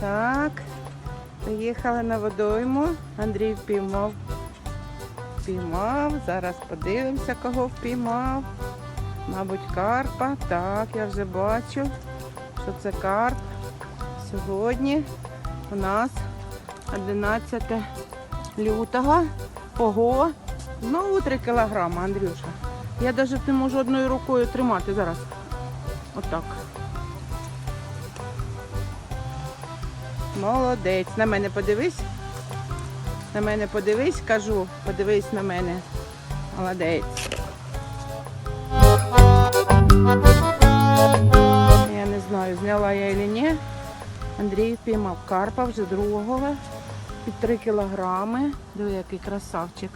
Так, приїхали на водойму. Андрій впіймав. Впіймав. Зараз подивимося, кого впіймав. Мабуть, карпа. Так, я вже бачу, що це карп. Сьогодні у нас 11 лютого. Ого! Знову 3 кілограми, Андрюша. Я навіть не можу одною рукою тримати зараз. Отак. Молодець. На мене подивись. На мене подивись, кажу, подивись на мене. Молодець. Я не знаю, зняла я чи ні. Андрій впіймав карпа вже другого під 3 кілограми. Диви, який красавчик.